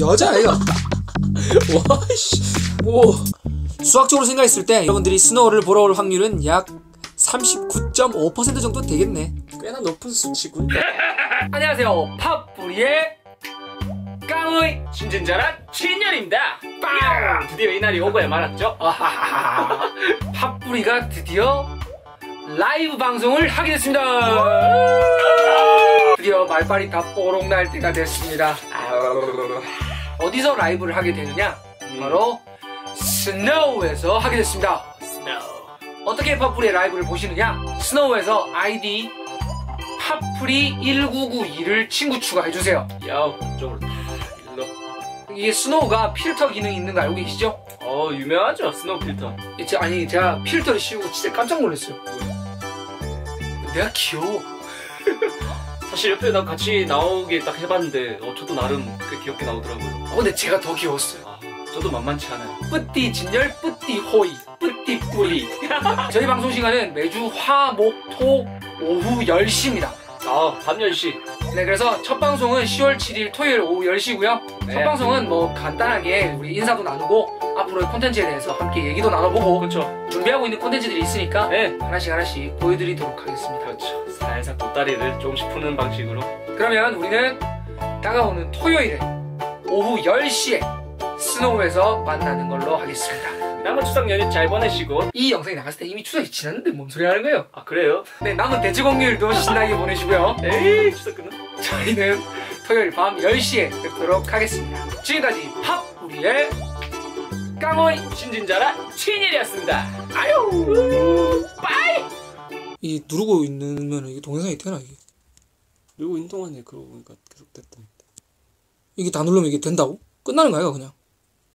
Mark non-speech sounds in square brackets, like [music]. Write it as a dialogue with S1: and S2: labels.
S1: 여자 아이가 와씨 오 수학적으로 생각했을 때 여러분들이 스노우를 보러 올 확률은 약 39.5% 정도 되겠네
S2: 꽤나 높은 수치군. [laughs]
S3: 안녕하세요. 팝뿌리의 깡의
S4: 신진자란 친년입니다. 빵! 드디어 이날이 오고야 말았죠. [laughs]
S3: 팝뿌리가 드디어 라이브 방송을 하게 됐습니다. 말빨이 다 뽀록 날 때가 됐습니다. 어디서 라이브를 하게 되느냐? 바로 스노우에서 하게 됐습니다. 어떻게 팝뿌리의 라이브를 보시느냐? 스노우에서 아이디 팝뿌리1992를 친구 추가해주세요.
S4: 야, 그쪽으로 다 일로.
S3: 이게 스노우가 필터 기능이 있는 거 알고 계시죠?
S4: 어, 유명하죠. 스노우 필터.
S3: 예, 제- 아니 제가 필터를 씌우고 진짜 깜짝 놀랐어요. 내가 귀여워. [laughs]
S4: 사실 옆에 나 같이 나오게 딱 해봤는데, 어, 저도 나름 꽤 귀엽게 나오더라고요.
S3: 어, 근데 제가 더 귀여웠어요.
S4: 아, 저도 만만치 않아요.
S3: 뿌띠 진열, 뿌띠 호이, 뿌띠 뿌리. [laughs] 저희 방송 시간은 매주 화, 목, 토 오후 10시입니다.
S4: 아, 밤 10시.
S3: 네, 그래서 첫 방송은 10월 7일 토요일 오후 10시고요.
S4: 네.
S3: 첫 방송은 뭐 간단하게 우리 인사도 나누고 앞으로의 콘텐츠에 대해서 함께 얘기도 나눠보고
S4: 그렇죠.
S3: 준비하고 있는 콘텐츠들이 있으니까
S4: 네.
S3: 하나씩 하나씩 보여드리도록 하겠습니다.
S4: 그렇죠. 살살 보따리를 조금씩 푸는 방식으로.
S3: 그러면 우리는 다가오는 토요일에 오후 10시에 스노우에서 만나는 걸로 하겠습니다.
S4: 남은 추석 연휴 잘 보내시고.
S3: 이 영상이 나갔을 때 이미 추석이 지났는데 뭔 소리 하는 거예요?
S4: 아, 그래요?
S3: 네, 남은 대지공휴일도 신나게 보내시고요.
S4: 에이, 추석 끝나?
S3: 저희는 토요일 밤 10시에 뵙도록 하겠습니다. 지금까지 팝 우리의 깡호이
S4: 신진자란 친일이었습니다. 아유, 빠이!
S1: 이 누르고 있는 이게 동영상이 되나 이게
S2: 그리고 운동안에 그러고 보니까 계속 됐던데.
S1: 이게 다 누르면 이게 된다고? 끝나는 거야 그냥